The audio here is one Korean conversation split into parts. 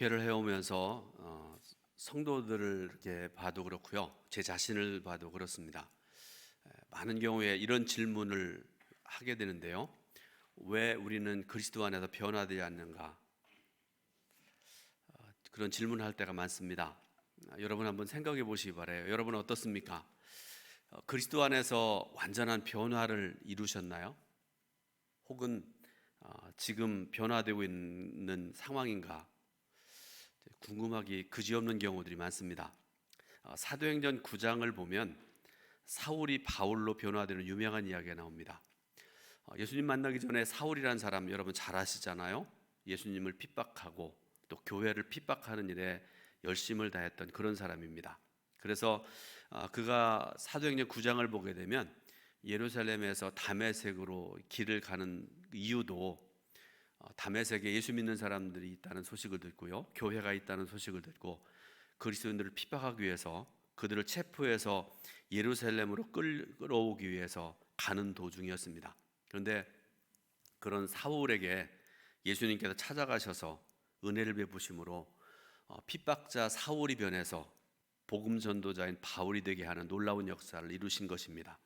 교회를 해오면서 어, 성도들을 이렇게 봐도 그렇고요, 제 자신을 봐도 그렇습니다. 에, 많은 경우에 이런 질문을 하게 되는데요. 왜 우리는 그리스도 안에서 변화되지 않는가? 어, 그런 질문을 할 때가 많습니다. 아, 여러분 한번 생각해 보시기 바래요. 여러분 어떻습니까? 어, 그리스도 안에서 완전한 변화를 이루셨나요? 혹은 어, 지금 변화되고 있는 상황인가? 궁금하기 그지없는 경우들이 많습니다. 어, 사도행전 9장을 보면 사울이 바울로 변화되는 유명한 이야기가 나옵니다. 어, 예수님 만나기 전에 사울이라는 사람 여러분 잘 아시잖아요. 예수님을 핍박하고 또 교회를 핍박하는 일에 열심을 다했던 그런 사람입니다. 그래서 어, 그가 사도행전 9장을 보게 되면 예루살렘에서 다메섹으로 길을 가는 이유도 어, 다메섹에 예수 믿는 사람들이 있다는 소식을 듣고요. 교회가 있다는 소식을 듣고 그리스도인들을 핍박하기 위해서 그들을 체포해서 예루살렘으로 끌- 끌어오기 위해서 가는 도중이었습니다. 그런데 그런 사울에게 예수님께서 찾아가셔서 은혜를 베푸심으로 어, 핍박자 사울이 변해서 복음 전도자인 바울이 되게 하는 놀라운 역사를 이루신 것입니다.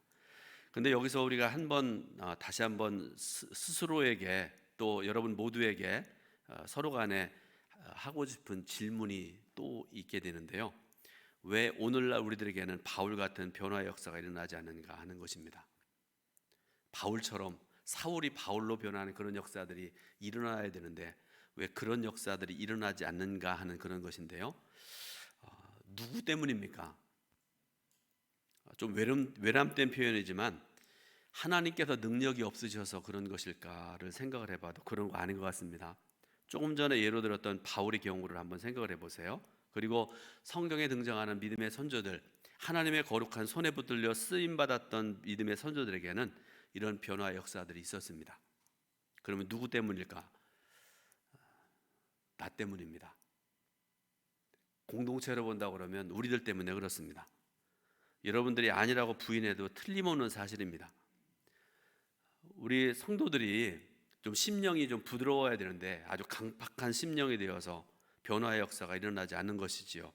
근데 여기서 우리가 한번 어, 다시 한번 스- 스스로에게 또 여러분 모두에게 어, 서로 간에 어, 하고 싶은 질문이 또 있게 되는데요. 왜 오늘날 우리들에게는 바울 같은 변화의 역사가 일어나지 않는가 하는 것입니다. 바울처럼 사울이 바울로 변하는 그런 역사들이 일어나야 되는데 왜 그런 역사들이 일어나지 않는가 하는 그런 것인데요. 어, 누구 때문입니까? 좀 외람, 외람된 표현이지만 하나님께서 능력이 없으셔서 그런 것일까를 생각을 해봐도 그런 거 아닌 것 같습니다. 조금 전에 예로 들었던 바울의 경우를 한번 생각을 해보세요. 그리고 성경에 등장하는 믿음의 선조들, 하나님의 거룩한 손에 붙들려 쓰임 받았던 믿음의 선조들에게는 이런 변화 역사들이 있었습니다. 그러면 누구 때문일까? 나 때문입니다. 공동체로 본다 그러면 우리들 때문에 그렇습니다. 여러분들이 아니라고 부인해도 틀림없는 사실입니다. 우리 성도들이 좀 심령이 좀 부드러워야 되는데 아주 강팍한 심령이 되어서 변화의 역사가 일어나지 않는 것이지요.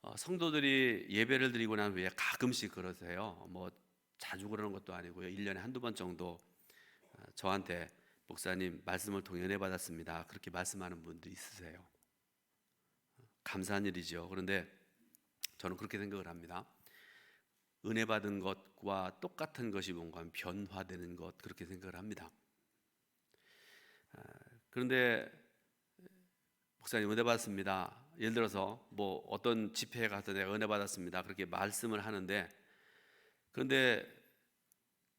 어, 성도들이 예배를 드리고 난 후에 가끔씩 그러세요. 뭐 자주 그러는 것도 아니고요. 1년에 한두 번 정도 어, 저한테 목사님 말씀을 동연해 받았습니다. 그렇게 말씀하는 분도 있으세요. 감사한 일이죠. 그런데 저는 그렇게 생각을 합니다. 은혜 받은 것과 똑같은 것이 뭔가 변화되는 것 그렇게 생각을 합니다. 아, 그런데 목사님 은혜 받았습니다. 예를 들어서 뭐 어떤 집회에 가서 내가 은혜 받았습니다. 그렇게 말씀을 하는데 그런데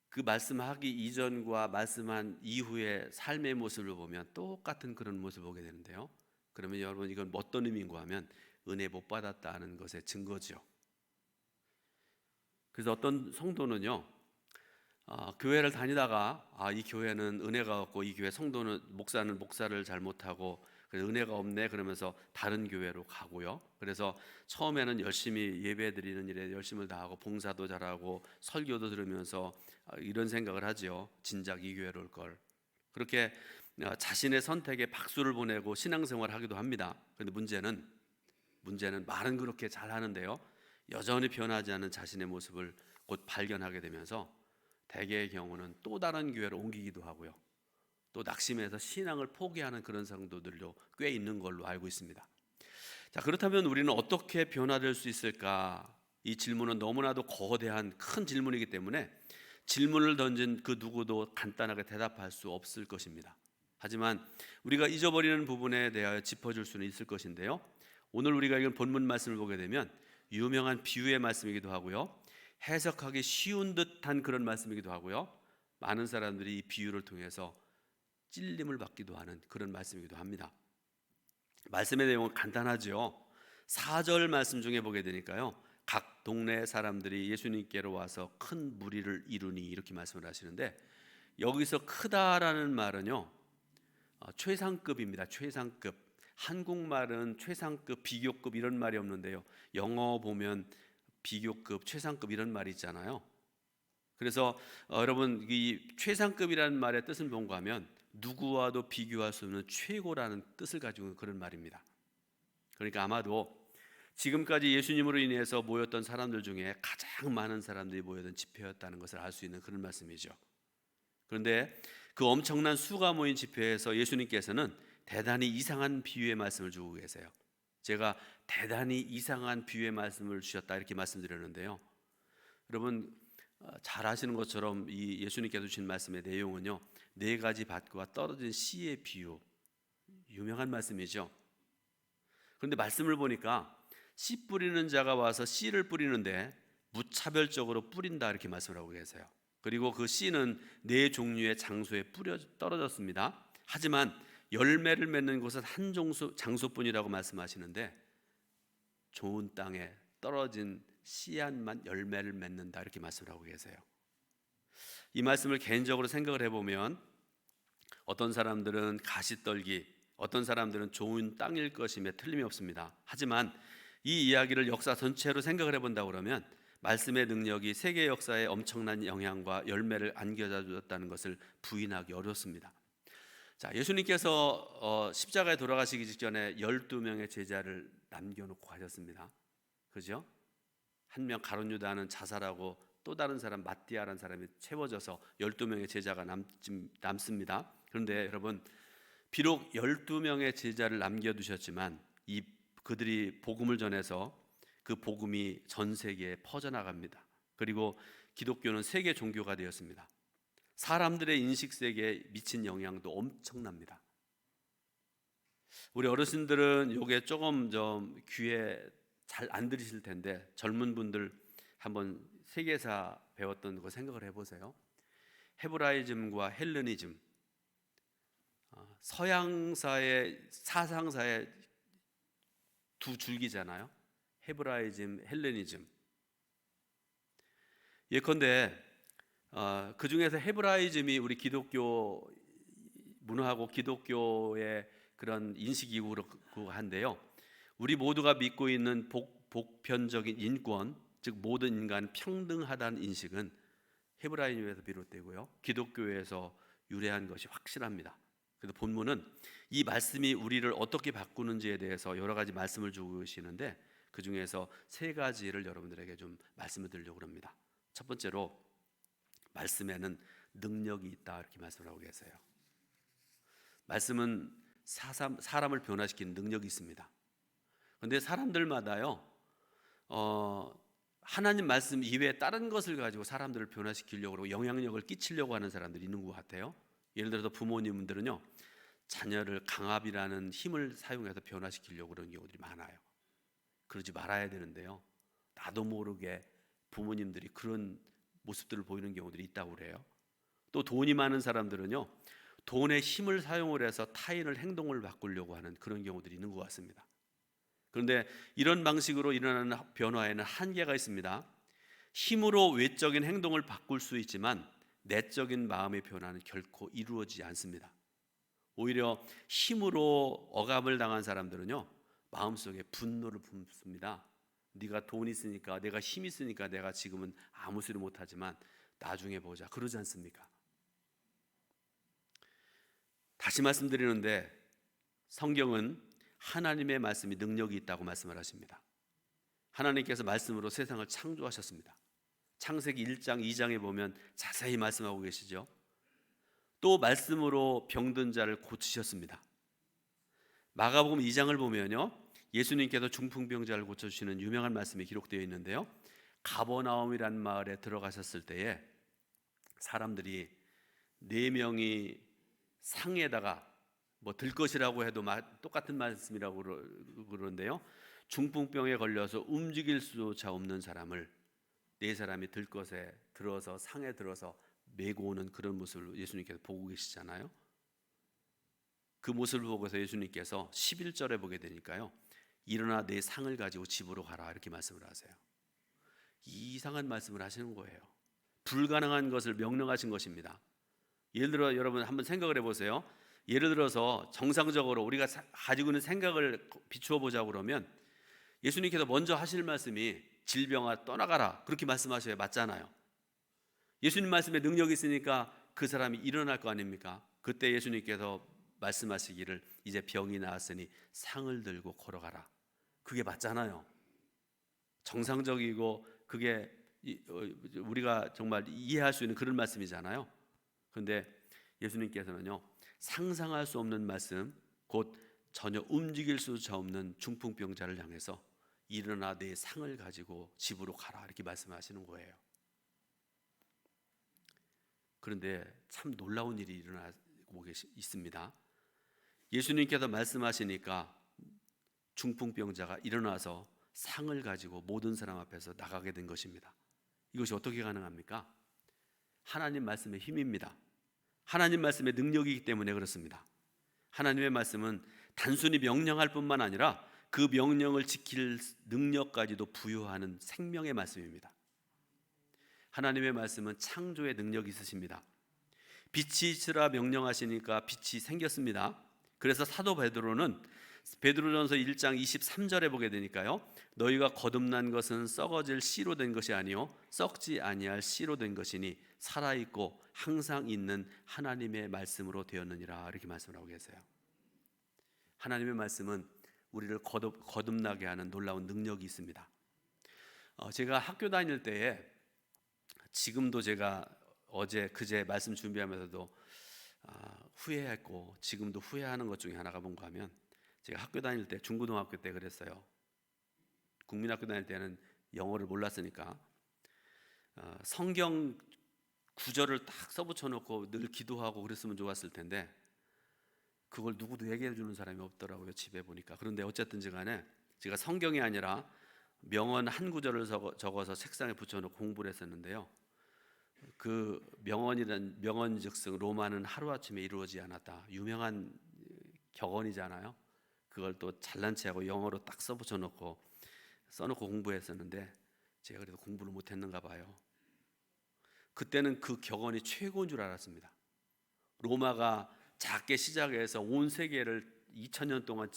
그 말씀하기 이전과 말씀한 이후의 삶의 모습을 보면 똑같은 그런 모습을 보게 되는데요. 그러면 여러분 이건 어떤 의미인가 하면 은혜 못 받았다는 것의 증거죠. 그래서 어떤 성도는요, 아, 교회를 다니다가 아, 이 교회는 은혜가 없고 이 교회 성도는 목사는 목사를 잘못하고 은혜가 없네 그러면서 다른 교회로 가고요. 그래서 처음에는 열심히 예배 드리는 일에 열심을 다하고 봉사도 잘하고 설교도 들으면서 아, 이런 생각을 하지요. 진작 이 교회로 올 걸. 그렇게 아, 자신의 선택에 박수를 보내고 신앙생활을 하기도 합니다. 그런데 문제는 문제는 말은 그렇게 잘 하는데요. 여전히 변하지 않은 자신의 모습을 곧 발견하게 되면서 대개의 경우는 또 다른 교회로 옮기기도 하고요. 또 낙심해서 신앙을 포기하는 그런 성도들도 꽤 있는 걸로 알고 있습니다. 자, 그렇다면 우리는 어떻게 변화될 수 있을까? 이 질문은 너무나도 거대한 큰 질문이기 때문에 질문을 던진 그 누구도 간단하게 대답할 수 없을 것입니다. 하지만 우리가 잊어버리는 부분에 대하여 짚어줄 수는 있을 것인데요. 오늘 우리가 읽은 본문 말씀을 보게 되면 유명한 비유의 말씀이기도 하고요. 해석하기 쉬운 듯한 그런 말씀이기도 하고요. 많은 사람들이 이 비유를 통해서 찔림을 받기도 하는 그런 말씀이기도 합니다. 말씀의 내용은 간단하죠. 4절 말씀 중에 보게 되니까요. 각 동네 사람들이 예수님께로 와서 큰 무리를 이루니 이렇게 말씀을 하시는데 여기서 크다라는 말은요. 어, 최상급입니다. 최상급. 한국말은 최상급, 비교급 이런 말이 없는데요. 영어 보면 비교급, 최상급 이런 말이 있잖아요. 그래서 어, 여러분 이 최상급이라는 말의 뜻을 뭔가 하면 누구와도 비교할 수 없는 최고라는 뜻을 가지고 있는 그런 말입니다. 그러니까 아마도 지금까지 예수님으로 인해서 모였던 사람들 중에 가장 많은 사람들이 모여든 집회였다는 것을 알 수 있는 그런 말씀이죠. 그런데 그 엄청난 수가 모인 집회에서 예수님께서는 대단히 이상한 비유의 말씀을 주고 계세요. 제가 대단히 이상한 비유의 말씀을 주셨다 이렇게 말씀드렸는데요. 여러분 어, 잘 아시는 것처럼 이 예수님께서 주신 말씀의 내용은요 네 가지 밭과 떨어진 씨의 비유 유명한 말씀이죠. 그런데 말씀을 보니까 씨 뿌리는 자가 와서 씨를 뿌리는데 무차별적으로 뿌린다 이렇게 말씀을 하고 계세요. 그리고 그 씨는 네 종류의 장소에 뿌려 떨어졌습니다. 하지만 열매를 맺는 곳은 한 종소, 장소뿐이라고 말씀하시는데 좋은 땅에 떨어진 씨앗만 열매를 맺는다 이렇게 말씀을 하고 계세요. 이 말씀을 개인적으로 생각을 해보면 어떤 사람들은 가시떨기, 어떤 사람들은 좋은 땅일 것임에 틀림이 없습니다. 하지만 이 이야기를 역사 전체로 생각을 해본다 그러면 말씀의 능력이 세계 역사에 엄청난 영향과 열매를 안겨다 주었다는 것을 부인하기 어렵습니다. 자, 예수님께서 어, 십자가에 돌아가시기 직전에 12명의 제자를 남겨놓고 가셨습니다. 그죠? 한 명 가론 유다는 자살하고 또 다른 사람 마띠아라는 사람이 채워져서 12명의 제자가 남, 남습니다. 그런데 여러분 비록 12명의 제자를 남겨 두셨지만 이 그들이 복음을 전해서 그 복음이 전 세계에 퍼져나갑니다. 그리고 기독교는 세계 종교가 되었습니다. 사람들의 인식 세계에 미친 영향도 엄청납니다. 우리 어르신들은 요게 조금 좀 귀에 잘 안 들으실 텐데 젊은 분들 한번 세계사 배웠던 거 생각을 해보세요. 헤브라이즘과 헬레니즘, 어, 서양사의 사상사의 두 줄기잖아요. 헤브라이즘, 헬레니즘. 예컨대 어, 그 중에서 헤브라이즘이 우리 기독교 문화하고 기독교의 그런 인식이고 한데요. 우리 모두가 믿고 있는 복, 복편적인 인권, 즉 모든 인간 평등하다는 인식은 헤브라이즘에서 비롯되고요. 기독교에서 유래한 것이 확실합니다. 그래서 본문은 이 말씀이 우리를 어떻게 바꾸는지에 대해서 여러 가지 말씀을 주고 계시는데 그 중에서 세 가지를 여러분들에게 좀 말씀을 드리려고 합니다. 첫 번째로 말씀에는 능력이 있다 이렇게 말씀을 하고 계세요. 말씀은 사람, 을 변화시키는 능력이 있습니다. 그런데 사람들마다요, 어, 하나님 말씀 이외에 다른 것을 가지고 사람들을 변화시키려고 영향력을 끼치려고 하는 사람들이 있는 것 같아요. 예를 들어서 부모님들은요, 자녀를 강압이라는 힘을 사용해서 변화시키려고 그러는 경우들이 많아요. 그러지 말아야 되는데요. 나도 모르게 부모님들이 그런 모습들을 보이는 경우들이 있다고 그래요. 또 돈이 많은 사람들은요. 돈의 힘을 사용을 해서 타인을 행동을 바꾸려고 하는 그런 경우들이 있는 것 같습니다. 그런데 이런 방식으로 일어나는 변화에는 한계가 있습니다. 힘으로 외적인 행동을 바꿀 수 있지만 내적인 마음의 변화는 결코 이루어지지 않습니다. 오히려 힘으로 억압을 당한 사람들은요 마음속에 분노를 품습니다. 네가 돈 있으니까 내가 힘 있으니까 내가 지금은 아무 소리 못하지만 나중에 보자 그러지 않습니까? 다시 말씀드리는데 성경은 하나님의 말씀이 능력이 있다고 말씀을 하십니다. 하나님께서 말씀으로 세상을 창조하셨습니다. 창세기 1장, 2장에 보면 자세히 말씀하고 계시죠. 또 말씀으로 병든 자를 고치셨습니다. 마가복음 2장을 보면요. 예수님께서 중풍병자를 고쳐 주시는 유명한 말씀이 기록되어 있는데요. 가버나움이란 마을에 들어가셨을 때에 사람들이 네 명이 상에다가 뭐 들 것이라고 해도 똑같은 말씀이라고 그러는데요. 중풍병에 걸려서 움직일 수조차 없는 사람을 네 사람이 들 것에 들어서 상에 들어서 메고 오는 그런 모습을 예수님께서 보고 계시잖아요. 그 모습을 보고서 예수님께서 11절에 보게 되니까요. 일어나 내 상을 가지고 집으로 가라 이렇게 말씀을 하세요. 이상한 말씀을 하시는 거예요. 불가능한 것을 명령하신 것입니다. 예를 들어 여러분 한번 생각을 해보세요. 예를 들어서 정상적으로 우리가 가지고 있는 생각을 비추어 보자 그러면 예수님께서 먼저 하실 말씀이 질병아 떠나가라 그렇게 말씀하셔야 맞잖아요. 예수님 말씀에 능력이 있으니까 그 사람이 일어날 거 아닙니까? 그때 예수님께서 말씀하시기를 이제 병이 나았으니 상을 들고 걸어가라. 그게 맞잖아요. 정상적이고 그게 어, 우리가 정말 이해할 수 있는 그런 말씀이잖아요. 그런데 예수님께서는요 상상할 수 없는 말씀, 곧 전혀 움직일 수 없는 중풍병자를 향해서 일어나 내 상을 가지고 집으로 가라 이렇게 말씀하시는 거예요. 그런데 참 놀라운 일이 일어나고 있습니다. 예수님께서 말씀하시니까 중풍병자가 일어나서 상을 가지고 모든 사람 앞에서 나가게 된 것입니다. 이것이 어떻게 가능합니까? 하나님 말씀의 힘입니다. 하나님 말씀의 능력이기 때문에 그렇습니다. 하나님의 말씀은 단순히 명령할 뿐만 아니라 그 명령을 지킬 능력까지도 부여하는 생명의 말씀입니다. 하나님의 말씀은 창조의 능력이 있으십니다. 빛이 있으라 명령하시니까 빛이 생겼습니다. 그래서 사도 베드로는 베드로전서 1장 23절에 보게 되니까요. 너희가 거듭난 것은 썩어질 씨로 된 것이 아니요 썩지 아니할 씨로 된 것이니 살아 있고 항상 있는 하나님의 말씀으로 되었느니라 이렇게 말씀하고 계세요. 하나님의 말씀은 우리를 거듭, 거듭나게 하는 놀라운 능력이 있습니다. 어, 제가 학교 다닐 때에 지금도 제가 어제 그제 말씀 준비하면서도 아, 후회했고 지금도 후회하는 것 중에 하나가 뭔가 하면 제가 학교 다닐 때 중고등학교 때 그랬어요. 국민학교 다닐 때는 영어를 몰랐으니까. 어, 성경 구절을 딱 써붙여 놓고 늘 기도하고 그랬으면 좋았을 텐데 그걸 누구도 얘기해 주는 사람이 없더라고요 집에 보니까. 그런데 어쨌든지 간에 제가 성경이 아니라 명언 한 구절을 적어서 책상에 붙여놓고 공부를 했었는데요. 그 명언이란 명언즉슨 로마는 하루아침에 이루어지지 않았다. 유명한 격언이잖아요 그걸 또 잘난 체하고 영어로 딱 써붙여 놓고 써놓고 공부했었는데 제가 그래도 공부를 못했는가 봐요 그때는 그 격언이 최고인 줄 알았습니다 로마가 작게 시작해서 온 세계를 2000년 동안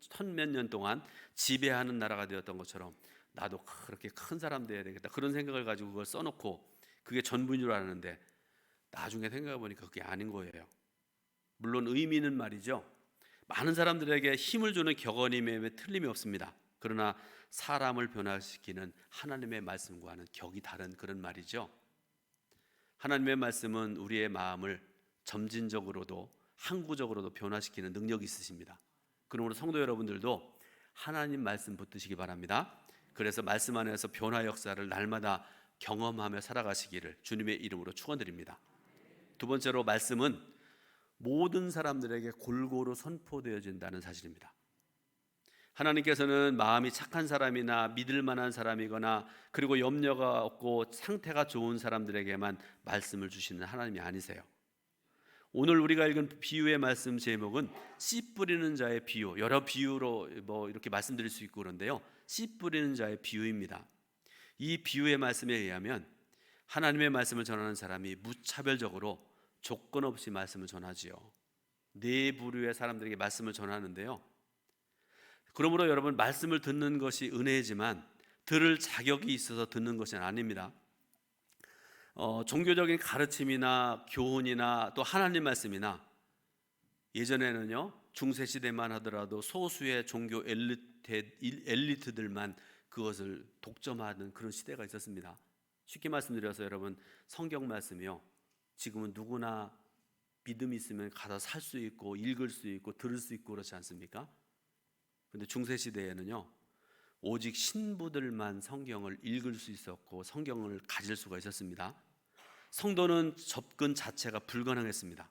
천몇 년 동안 지배하는 나라가 되었던 것처럼 나도 그렇게 큰 사람 돼야 되겠다 그런 생각을 가지고 그걸 써놓고 그게 전부인 줄 알았는데 나중에 생각해 보니까 그게 아닌 거예요. 물론 의미는 말이죠. 많은 사람들에게 힘을 주는 격언임에 틀림이 없습니다. 그러나 사람을 변화시키는 하나님의 말씀과는 격이 다른 그런 말이죠. 하나님의 말씀은 우리의 마음을 점진적으로도 항구적으로도 변화시키는 능력이 있으십니다. 그러므로 성도 여러분들도 하나님 말씀 붙드시기 바랍니다. 그래서 말씀 안에서 변화 역사를 날마다 경험하며 살아가시기를 주님의 이름으로 축원드립니다. 두 번째로 말씀은 모든 사람들에게 골고루 선포되어진다는 사실입니다. 하나님께서는 마음이 착한 사람이나 믿을 만한 사람이거나 그리고 염려가 없고 상태가 좋은 사람들에게만 말씀을 주시는 하나님이 아니세요. 오늘 우리가 읽은 비유의 말씀 제목은 씨 뿌리는 자의 비유. 여러 비유로 뭐 이렇게 말씀드릴 수 있고 그런데요. 씨 뿌리는 자의 비유입니다. 이 비유의 말씀에 의하면 하나님의 말씀을 전하는 사람이 무차별적으로 조건 없이 말씀을 전하지요. 네 부류의 사람들에게 말씀을 전하는데요. 그러므로 여러분 말씀을 듣는 것이 은혜지만 들을 자격이 있어서 듣는 것은 아닙니다. 어, 종교적인 가르침이나 교훈이나 또 하나님 말씀이나 예전에는요 중세 시대만 하더라도 소수의 종교 엘리트, 엘리트들만 그것을 독점하는 그런 시대가 있었습니다. 쉽게 말씀드려서 여러분 성경 말씀이요 지금은 누구나 믿음이 있으면 가서 살 수 있고 읽을 수 있고 들을 수 있고 그렇지 않습니까? 근데 중세 시대에는요 오직 신부들만 성경을 읽을 수 있었고 성경을 가질 수가 있었습니다. 성도는 접근 자체가 불가능했습니다.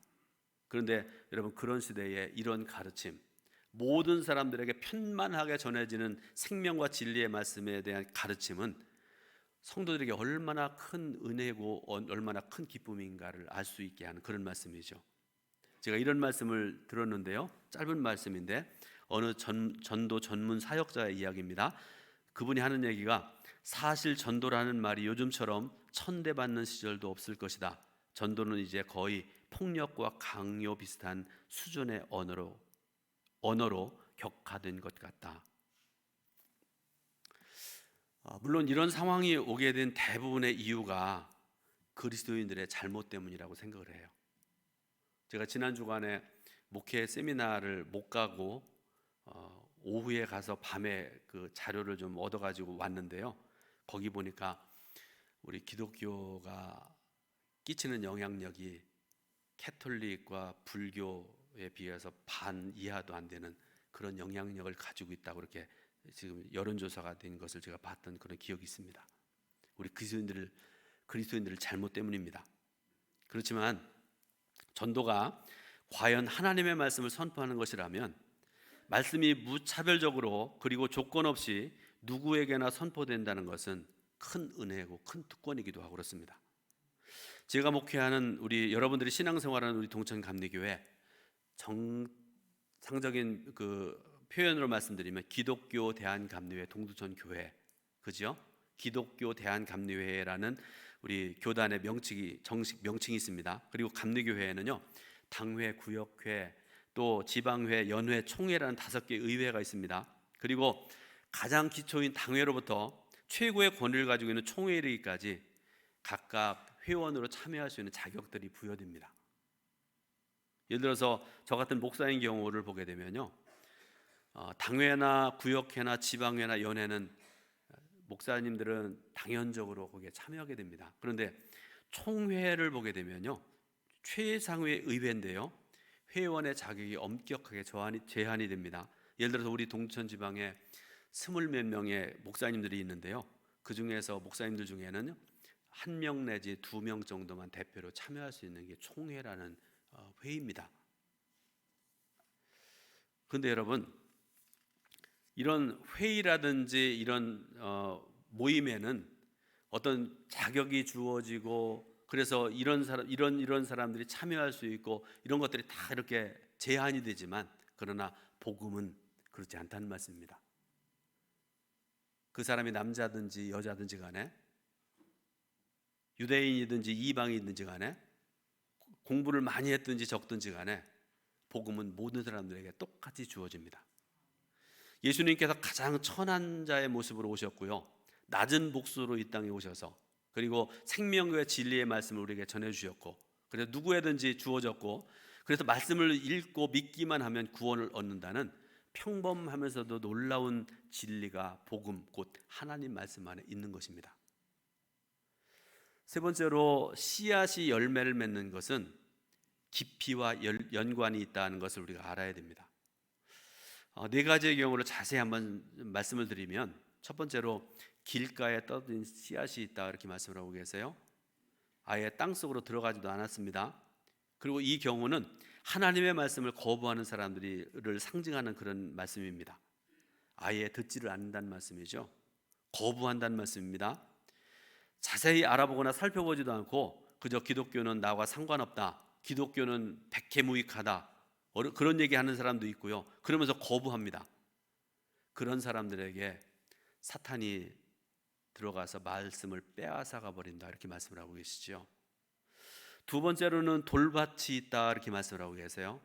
그런데 여러분 그런 시대에 이런 가르침 모든 사람들에게 편만하게 전해지는 생명과 진리의 말씀에 대한 가르침은 성도들에게 얼마나 큰 은혜고 얼마나 큰 기쁨인가를 알 수 있게 하는 그런 말씀이죠. 제가 이런 말씀을 들었는데요. 짧은 말씀인데 어느 전, 전도 전문 사역자의 이야기입니다. 그분이 하는 얘기가 사실 전도라는 말이 요즘처럼 천대받는 시절도 없을 것이다. 전도는 이제 거의 폭력과 강요 비슷한 수준의 언어로 언어로 격화된 것 같다. 물론 이런 상황이 오게 된 대부분의 이유가 그리스도인들의 잘못 때문이라고 생각을 해요. 제가 지난 주간에 목회 세미나를 못 가고 어, 오후에 가서 밤에 그 자료를 좀 얻어 가지고 왔는데요. 거기 보니까 우리 기독교가 끼치는 영향력이 캐톨릭과 불교에 비해서 반 이하도 안 되는 그런 영향력을 가지고 있다고 그렇게 지금 여론조사가 된 것을 제가 봤던 그런 기억이 있습니다. 우리 그리스도인들을 그리스도인들을 잘못 때문입니다. 그렇지만 전도가 과연 하나님의 말씀을 선포하는 것이라면 말씀이 무차별적으로 그리고 조건 없이 누구에게나 선포된다는 것은 큰 은혜고 큰 특권이기도 하고 그렇습니다. 제가 목회하는 우리 여러분들이 신앙생활하는 우리 동천 감리교회 정상적인 그 표현으로 말씀드리면 기독교 대한감리회 동두천 교회 그죠? 기독교 대한감리회라는 우리 교단의 명칭이 정식 명칭이 있습니다. 그리고 감리교회에는요 당회, 구역회, 또 지방회, 연회, 총회라는 다섯 개 의회가 있습니다. 그리고 가장 기초인 당회로부터 최고의 권위를 가지고 있는 총회에 이르기까지 각각 회원으로 참여할 수 있는 자격들이 부여됩니다. 예를 들어서 저 같은 목사인 경우를 보게 되면요, 어, 당회나 구역회나 지방회나 연회는 목사님들은 당연적으로 거기에 참여하게 됩니다. 그런데 총회를 보게 되면요, 최상위 의회인데요, 회원의 자격이 엄격하게 제한이 됩니다. 예를 들어서 우리 동천 지방에 스물 몇 명의 목사님들이 있는데요. 그 중에서 목사님들 중에는 한 명 내지 두 명 정도만 대표로 참여할 수 있는 게 총회라는 어, 회의입니다. 그런데 여러분 이런 회의라든지 이런 어, 모임에는 어떤 자격이 주어지고 그래서 이런 사람 이런 이런 사람들이 참여할 수 있고 이런 것들이 다 이렇게 제한이 되지만 그러나 복음은 그렇지 않다는 말씀입니다. 그 사람이 남자든지 여자든지 간에 유대인이든지 이방인이든지 간에 공부를 많이 했든지 적든지 간에 복음은 모든 사람들에게 똑같이 주어집니다. 예수님께서 가장 천한 자의 모습으로 오셨고요. 낮은 목소로 이 땅에 오셔서 그리고 생명과 진리의 말씀을 우리에게 전해 주셨고 그래서 누구에든지 주어졌고 그래서 말씀을 읽고 믿기만 하면 구원을 얻는다는 평범하면서도 놀라운 진리가 복음 곧 하나님 말씀 안에 있는 것입니다. 세 번째로 씨앗이 열매를 맺는 것은 깊이와 연관이 있다는 것을 우리가 알아야 됩니다. 어, 네 가지의 경우를 자세히 한번 말씀을 드리면 첫 번째로 길가에 떠든 씨앗이 있다 이렇게 말씀을 하고 계세요. 아예 땅 속으로 들어가지도 않았습니다. 그리고 이 경우는 하나님의 말씀을 거부하는 사람들을 상징하는 그런 말씀입니다. 아예 듣지를 않는다는 말씀이죠. 거부한다는 말씀입니다. 자세히 알아보거나 살펴보지도 않고 그저 기독교는 나와 상관없다. 기독교는 백해무익하다. 그런 얘기 하는 사람도 있고요. 그러면서 거부합니다. 그런 사람들에게 사탄이 들어가서 말씀을 빼앗아가 버린다 이렇게 말씀을 하고 계시죠. 두 번째로는 돌밭이 있다 이렇게 말씀을 하고 계세요.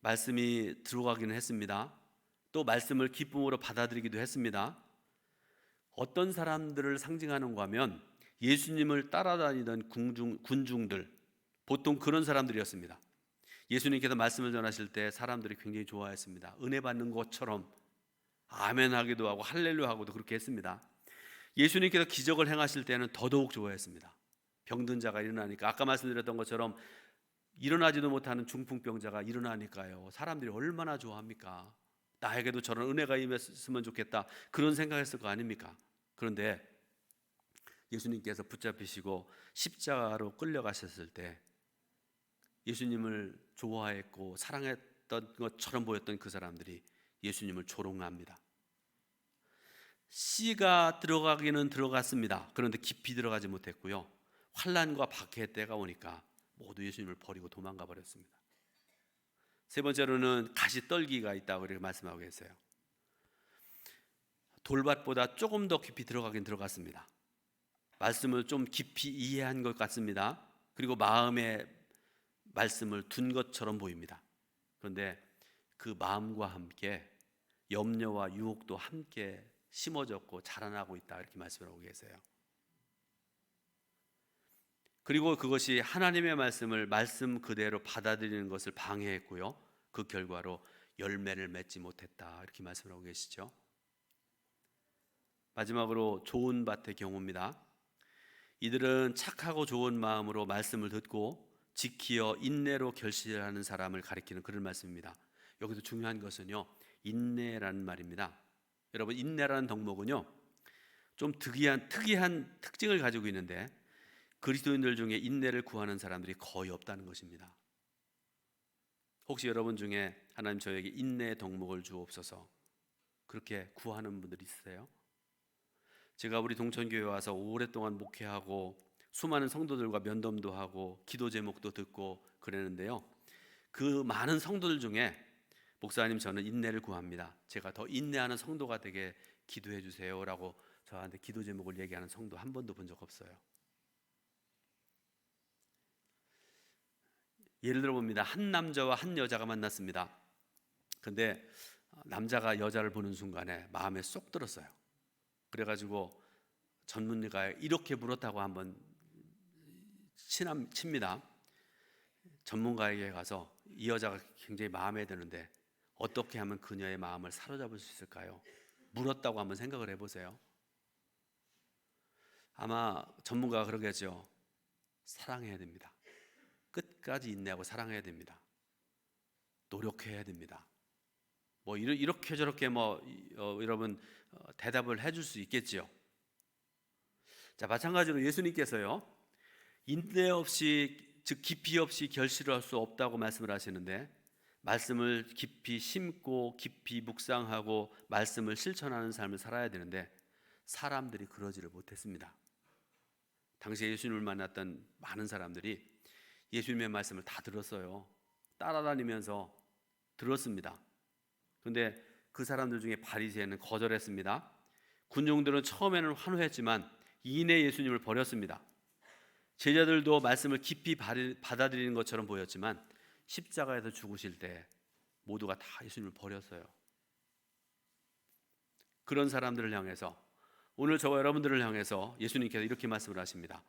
말씀이 들어가기는 했습니다. 또 말씀을 기쁨으로 받아들이기도 했습니다. 어떤 사람들을 상징하는가 하면 예수님을 따라다니던 군중, 군중들 보통 그런 사람들이었습니다. 예수님께서 말씀을 전하실 때 사람들이 굉장히 좋아했습니다. 은혜 받는 것처럼 아멘 하기도 하고 할렐루야 하고도 그렇게 했습니다. 예수님께서 기적을 행하실 때는 더더욱 좋아했습니다. 병든 자가 일어나니까 아까 말씀드렸던 것처럼 일어나지도 못하는 중풍병자가 일어나니까요. 사람들이 얼마나 좋아합니까? 나에게도 저런 은혜가 임했으면 좋겠다. 그런 생각했을 거 아닙니까? 그런데 예수님께서 붙잡히시고 십자가로 끌려가셨을 때 예수님을 좋아했고 사랑했던 것처럼 보였던 그 사람들이 예수님을 조롱합니다. 씨가 들어가기는 들어갔습니다. 그런데 깊이 들어가지 못했고요. 환란과 박해 때가 오니까 모두 예수님을 버리고 도망가 버렸습니다. 세 번째로는 가시 떨기가 있다고 이렇게 말씀하고 계세요. 돌밭보다 조금 더 깊이 들어가긴 들어갔습니다. 말씀을 좀 깊이 이해한 것 같습니다. 그리고 마음에 말씀을 둔 것처럼 보입니다. 그런데 그 마음과 함께 염려와 유혹도 함께 심어졌고 자라나고 있다 이렇게 말씀을 하고 계세요. 그리고 그것이 하나님의 말씀을 말씀 그대로 받아들이는 것을 방해했고요. 그 결과로 열매를 맺지 못했다. 이렇게 말씀하고 계시죠. 마지막으로 좋은 밭의 경우입니다. 이들은 착하고 좋은 마음으로 말씀을 듣고 지키어 인내로 결실하는 사람을 가리키는 그런 말씀입니다. 여기서 중요한 것은요. 인내라는 말입니다. 여러분 인내라는 덕목은요. 좀 특이한 특이한 특징을 가지고 있는데 그리스도인들 중에 인내를 구하는 사람들이 거의 없다는 것입니다. 혹시 여러분 중에 하나님 저에게 인내의 덕목을 주옵소서 그렇게 구하는 분들 있으세요? 제가 우리 동천교회 와서 오랫동안 목회하고 수많은 성도들과 면담도 하고 기도 제목도 듣고 그랬는데요. 그 많은 성도들 중에 목사님 저는 인내를 구합니다. 제가 더 인내하는 성도가 되게 기도해 주세요라고 저한테 기도 제목을 얘기하는 성도 한 번도 본 적 없어요. 예를 들어 봅니다. 한 남자와 한 여자가 만났습니다. 근데 남자가 여자를 보는 순간에 마음에 쏙 들었어요. 그래가지고 전문가에 이렇게 물었다고 한번 친함, 칩니다. 전문가에게 가서 이 여자가 굉장히 마음에 드는데 어떻게 하면 그녀의 마음을 사로잡을 수 있을까요? 물었다고 한번 생각을 해보세요. 아마 전문가가 그러겠죠. 사랑해야 됩니다. 끝까지 인내하고 사랑해야 됩니다. 노력해야 됩니다. 뭐 이렇게 저렇게 뭐 어, 여러분 어, 대답을 해줄 수 있겠지요. 자 마찬가지로 예수님께서요 인내 없이 즉 깊이 없이 결실을 할 수 없다고 말씀을 하시는데 말씀을 깊이 심고 깊이 묵상하고 말씀을 실천하는 삶을 살아야 되는데 사람들이 그러지를 못했습니다. 당시에 예수님을 만났던 많은 사람들이 예수님의 말씀을 다 들었어요. 따라다니면서 들었습니다. 근데 그 사람들 중에 바리새인은 거절했습니다. 군종들은 처음에는 환호했지만 이내 예수님을 버렸습니다. 제자들도 말씀을 깊이 받아들이는 것처럼 보였지만 십자가에서 죽으실 때 모두가 다 예수님을 버렸어요. 그런 사람들을 향해서 오늘 저와 여러분들을 향해서 예수님께서 이렇게 말씀을 하십니다.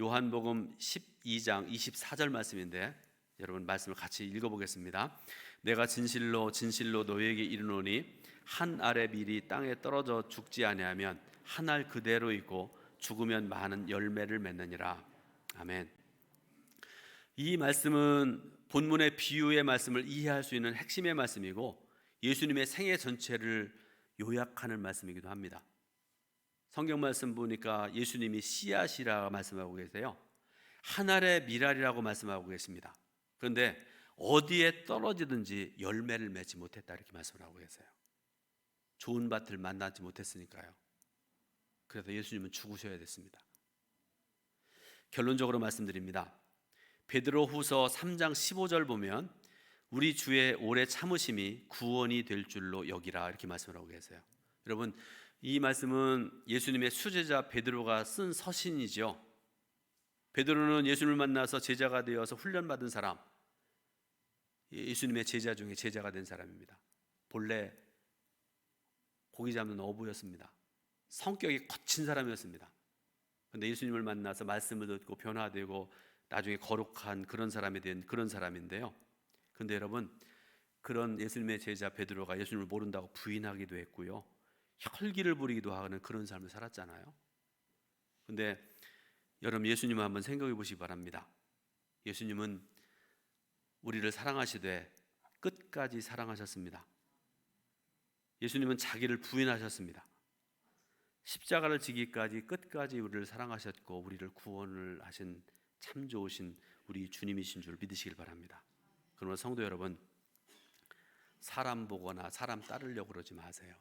요한복음 12장 24절 말씀인데 여러분 말씀을 같이 읽어보겠습니다. 내가 진실로 진실로 너희에게 이르노니 한 알의 밀이 땅에 떨어져 죽지 아니하면 한 알 그대로 있고 죽으면 많은 열매를 맺느니라. 아멘. 이 말씀은 본문의 비유의 말씀을 이해할 수 있는 핵심의 말씀이고 예수님의 생애 전체를 요약하는 말씀이기도 합니다. 성경 말씀 보니까 예수님이 씨앗이라 말씀하고 계세요. 하늘의 미랄이라고 말씀하고 계십니다. 그런데 어디에 떨어지든지 열매를 맺지 못했다 이렇게 말씀을 하고 계세요. 좋은 밭을 만나지 못했으니까요. 그래서 예수님은 죽으셔야 됐습니다. 결론적으로 말씀드립니다. 베드로후서 3장 15절 보면 우리 주의 오래 참으심이 구원이 될 줄로 여기라 이렇게 말씀을 하고 계세요. 여러분 이 말씀은 예수님의 수제자 베드로가 쓴 서신이죠. 베드로는 예수님을 만나서 제자가 되어서 훈련받은 사람, 예수님의 제자 중에 제자가 된 사람입니다. 본래 고기 잡는 어부였습니다. 성격이 거친 사람이었습니다. 그런데 예수님을 만나서 말씀을 듣고 변화되고 나중에 거룩한 그런 사람이 된 그런 사람인데요. 근데 여러분 그런 예수님의 제자 베드로가 예수님을 모른다고 부인하기도 했고요. 혈기를 부리기도 하는 그런 삶을 살았잖아요. 근데 여러분 예수님을 한번 생각해 보시기 바랍니다. 예수님은 우리를 사랑하시되 끝까지 사랑하셨습니다. 예수님은 자기를 부인하셨습니다. 십자가를 지기까지 끝까지 우리를 사랑하셨고 우리를 구원을 하신 참 좋으신 우리 주님이신 줄 믿으시길 바랍니다. 그러나 성도 여러분 사람 보거나 사람 따르려고 그러지 마세요.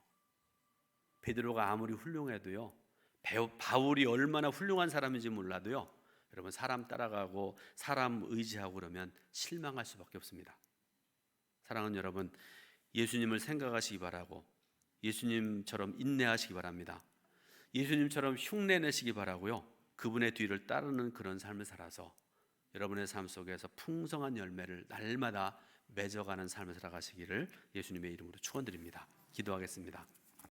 베드로가 아무리 훌륭해도요. 바울이 얼마나 훌륭한 사람인지 몰라도요. 여러분 사람 따라가고 사람 의지하고 그러면 실망할 수밖에 없습니다. 사랑하는 여러분, 예수님을 생각하시기 바라고 예수님처럼 인내하시기 바랍니다. 예수님처럼 흉내 내시기 바라고요. 그분의 뒤를 따르는 그런 삶을 살아서 여러분의 삶 속에서 풍성한 열매를 날마다 맺어가는 삶을 살아가시기를 예수님의 이름으로 축원드립니다. 기도하겠습니다.